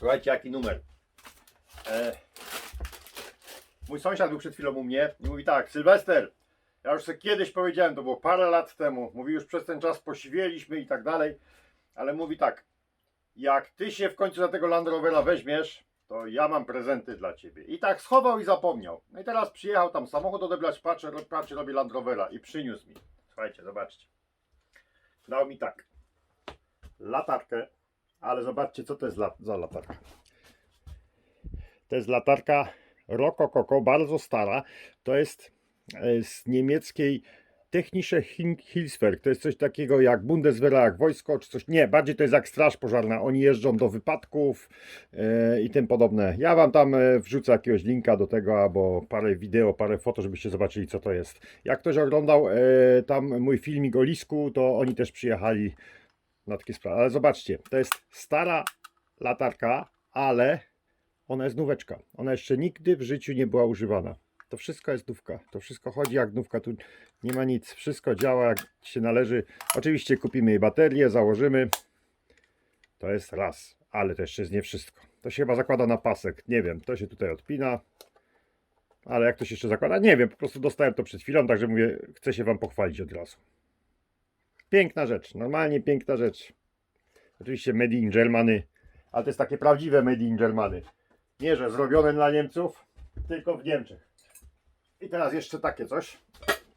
Słuchajcie, jaki numer. E, mój sąsiad był przed chwilą u mnie i mówi tak, Sylwester, ja już sobie kiedyś powiedziałem, to było parę lat temu, mówi już przez ten czas posiwieliśmy i tak dalej, ale mówi tak, jak ty się w końcu za tego Land Rovera weźmiesz, to ja mam prezenty dla ciebie. I tak schował i zapomniał. No i teraz przyjechał tam samochód odebrać, patrzę, patrzę robi Land Rovera i przyniósł mi. Słuchajcie, zobaczcie. Dał mi tak, latarkę, ale zobaczcie co to jest za latarka. To jest latarka Rokokoko, bardzo stara. To jest e, z niemieckiej Technische Hilfswerk. To jest coś takiego jak Bundeswehr, jak wojsko, czy coś. Nie, bardziej to jest jak straż pożarna. Oni jeżdżą do wypadków e, i tym podobne. Ja wam tam e, wrzucę jakiegoś linka do tego, albo parę wideo, parę foto, żebyście zobaczyli, co to jest. Jak ktoś oglądał tam mój filmik o Lisku, to oni też przyjechali na takie sprawy. Ale zobaczcie, to jest stara latarka, ale ona jest nóweczka. Ona jeszcze nigdy w życiu nie była używana. To wszystko jest nówka. To wszystko chodzi jak nówka. Tu nie ma nic. Wszystko działa jak się należy. Oczywiście kupimy jej baterię, założymy. To jest raz. Ale to jeszcze jest nie wszystko. To się chyba zakłada na pasek. Nie wiem. To się tutaj odpina. Ale jak to się jeszcze zakłada? Nie wiem. Po prostu dostałem to przed chwilą, także mówię, chcę się Wam pochwalić od razu. Piękna rzecz. Normalnie piękna rzecz. Oczywiście Made in Germany. Ale to jest takie prawdziwe Made in Germany. Nie, że zrobione dla Niemców, tylko w Niemczech. I teraz jeszcze takie coś.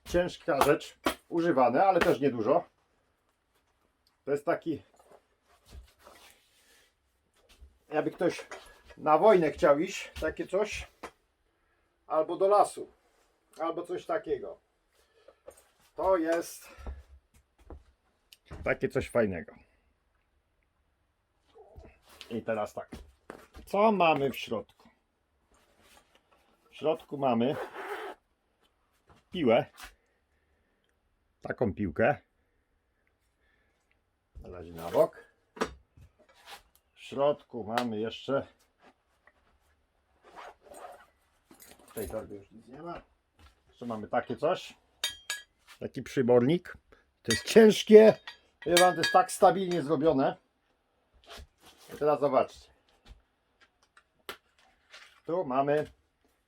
Ciężka rzecz, używane, ale też niedużo. To jest taki. Jakby ktoś na wojnę chciał iść, takie coś. Albo do lasu, albo coś takiego. To jest takie coś fajnego. I teraz tak. Co mamy w środku? W środku mamy piłę. Taką piłkę. Na na bok. W środku mamy jeszcze. W tej torbie już nic nie ma. Jeszcze mamy takie coś. Taki przybornik. To jest ciężkie. Wie wam, to jest tak stabilnie zrobione. I teraz zobaczcie. Tu mamy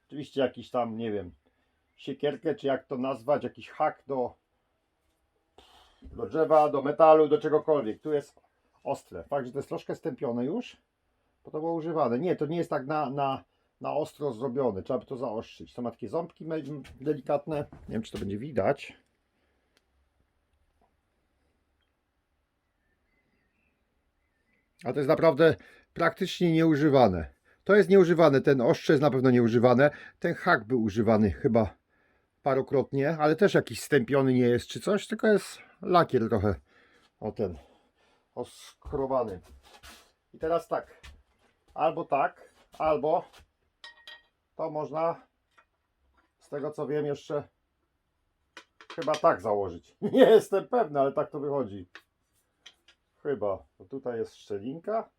oczywiście jakiś tam, nie wiem, siekierkę, czy jak to nazwać, jakiś hak do, do drzewa, do metalu, do czegokolwiek. Tu jest ostre. Fakt, że to jest troszkę stępione już, bo to było używane. Nie, to nie jest tak na, na, na ostro zrobione. Trzeba by to zaostrzyć. To ma takie ząbki delikatne. Nie wiem, czy to będzie widać. A to jest naprawdę praktycznie nieużywane. To jest nieużywane, ten ostrze jest na pewno nieużywane. Ten hak był używany chyba parokrotnie, ale też jakiś stępiony nie jest czy coś, tylko jest lakier trochę o ten oskrobany. I teraz tak, albo tak, albo to można z tego co wiem jeszcze chyba tak założyć. Nie jestem pewny, ale tak to wychodzi. Chyba, bo tutaj jest szczelinka.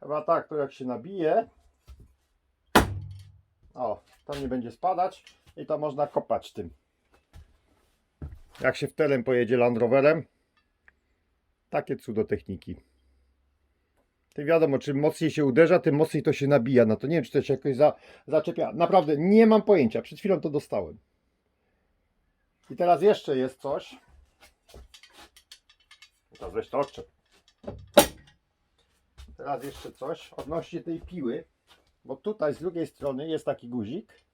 Chyba tak, to jak się nabije. O, tam nie będzie spadać i to można kopać tym. Jak się w teren pojedzie Land Roverem, takie cudo techniki. Ty wiadomo, czym mocniej się uderza, tym mocniej to się nabija. No to nie wiem, czy to się jakoś za, zaczepia. Naprawdę nie mam pojęcia. Przed chwilą to dostałem. I teraz jeszcze jest coś. Weź to odczep. Teraz jeszcze coś odnośnie tej piły, bo tutaj z drugiej strony jest taki guzik.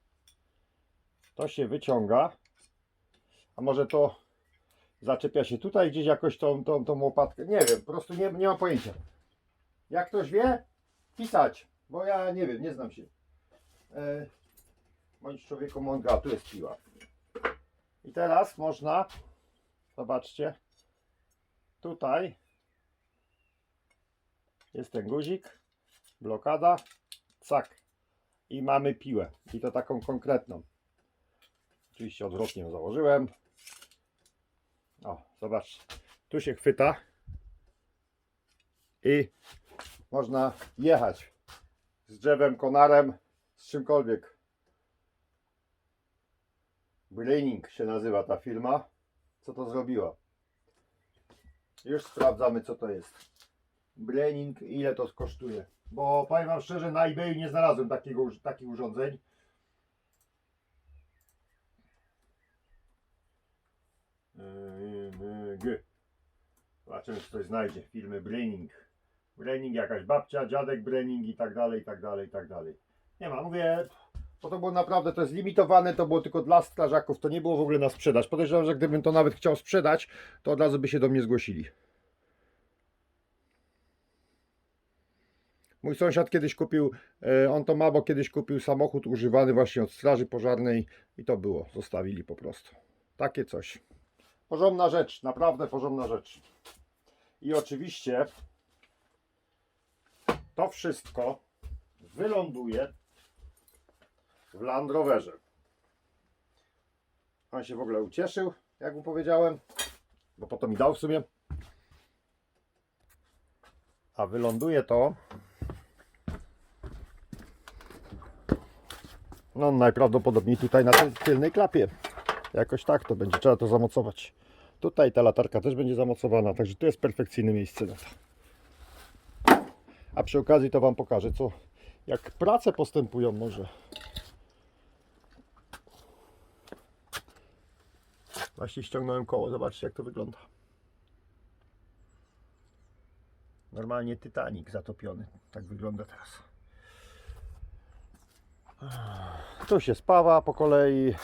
To się wyciąga. A może to zaczepia się tutaj gdzieś jakoś tą, tą, tą łopatkę. Nie wiem, po prostu nie, nie mam pojęcia. Jak ktoś wie, pisać, bo ja nie wiem, nie znam się. E, bądź człowieku mądry, a tu jest piła. I teraz można, zobaczcie, tutaj jest ten guzik, blokada, cak i mamy piłę i to taką konkretną. Oczywiście odwrotnie ją założyłem. O, zobaczcie, tu się chwyta i można jechać z drzewem, konarem, z czymkolwiek. Braining się nazywa ta firma. Co to zrobiła? Już sprawdzamy co to jest. Brening, ile to kosztuje. Bo powiem Wam szczerze, na eBayu nie znalazłem takiego, takich urządzeń. Yy, G. Zobaczymy, czy ktoś znajdzie. Filmy Brening. Brening, jakaś babcia, dziadek Brening i tak dalej, i tak dalej, i tak dalej. Nie ma, mówię, bo to było naprawdę, to jest limitowane, to było tylko dla strażaków, to nie było w ogóle na sprzedaż. Podejrzewam, że gdybym to nawet chciał sprzedać, to od razu by się do mnie zgłosili. Mój sąsiad kiedyś kupił, e, on to ma, bo kiedyś kupił samochód używany właśnie od straży pożarnej i to było, zostawili po prostu. Takie coś. Porządna rzecz, naprawdę porządna rzecz. I oczywiście to wszystko wyląduje w Land Roverze. On się w ogóle ucieszył, jak mu powiedziałem, bo potem mi dał w sumie. A wyląduje to. No najprawdopodobniej tutaj na tej tylnej klapie. Jakoś tak to będzie, trzeba to zamocować. Tutaj ta latarka też będzie zamocowana, także tu jest perfekcyjne miejsce na to. A przy okazji to Wam pokażę, co, jak prace postępują może. Właśnie ściągnąłem koło, zobaczcie jak to wygląda. Normalnie Titanic zatopiony. Tak wygląda teraz. Tu się spawa po kolei.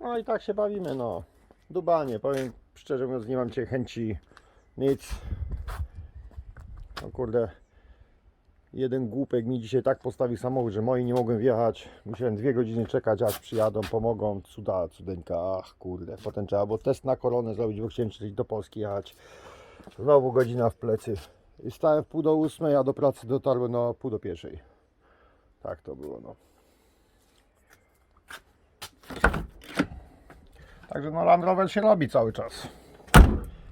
No i tak się bawimy, no. Dubanie, powiem szczerze mówiąc, nie mam cię chęci nic. No kurde. Jeden głupek mi dzisiaj tak postawił samochód, że moi nie mogłem wjechać. Musiałem dwie godziny czekać, aż przyjadą, pomogą. Cuda, cudeńka, ach kurde. Potem trzeba było test na koronę zrobić, bo chciałem do Polski jechać. Znowu godzina w plecy. I stałem w pół do ósmej, a do pracy dotarłem no pół do pierwszej. Tak to było, no. Także no Land Rover się robi cały czas.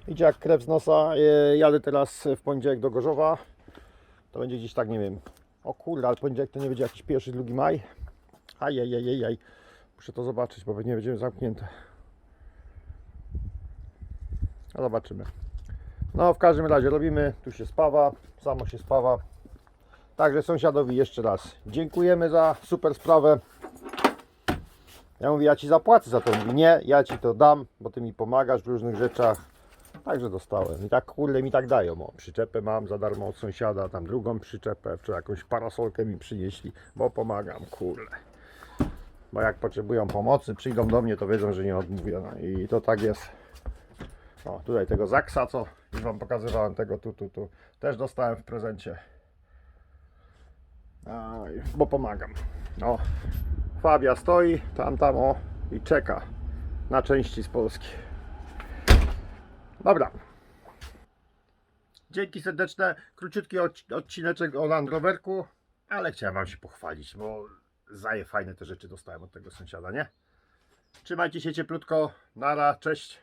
Idzie jak krew z nosa. E, Jadę teraz w poniedziałek do Gorzowa. To będzie gdzieś tak, nie wiem. O kurde, ale poniedziałek to nie będzie jakiś pierwszy, drugi maj. Ajajajajaj. Muszę to zobaczyć, bo pewnie będziemy zamknięte. No zobaczymy. No w każdym razie robimy, tu się spawa, samo się spawa. Także sąsiadowi jeszcze raz dziękujemy za super sprawę. Ja mówię, ja ci zapłacę za to. Nie, ja ci to dam, bo ty mi pomagasz w różnych rzeczach. Także dostałem. I tak kurde mi tak dają. O, przyczepę mam za darmo od sąsiada, tam drugą przyczepę, czy jakąś parasolkę mi przynieśli, bo pomagam, kurde. Bo jak potrzebują pomocy, przyjdą do mnie, to wiedzą, że nie odmówię. No i to tak jest. O, tutaj tego Zaksa, co już Wam pokazywałem, tego tu, tu, tu, też dostałem w prezencie. A, bo pomagam. O, Fabia stoi tam, tam, o i czeka na części z Polski. Dobra. Dzięki serdeczne. Króciutki odc- odcineczek o Land Roverku, ale chciałem Wam się pochwalić, bo zaje fajne te rzeczy dostałem od tego sąsiada, nie? Trzymajcie się cieplutko. Nara, cześć.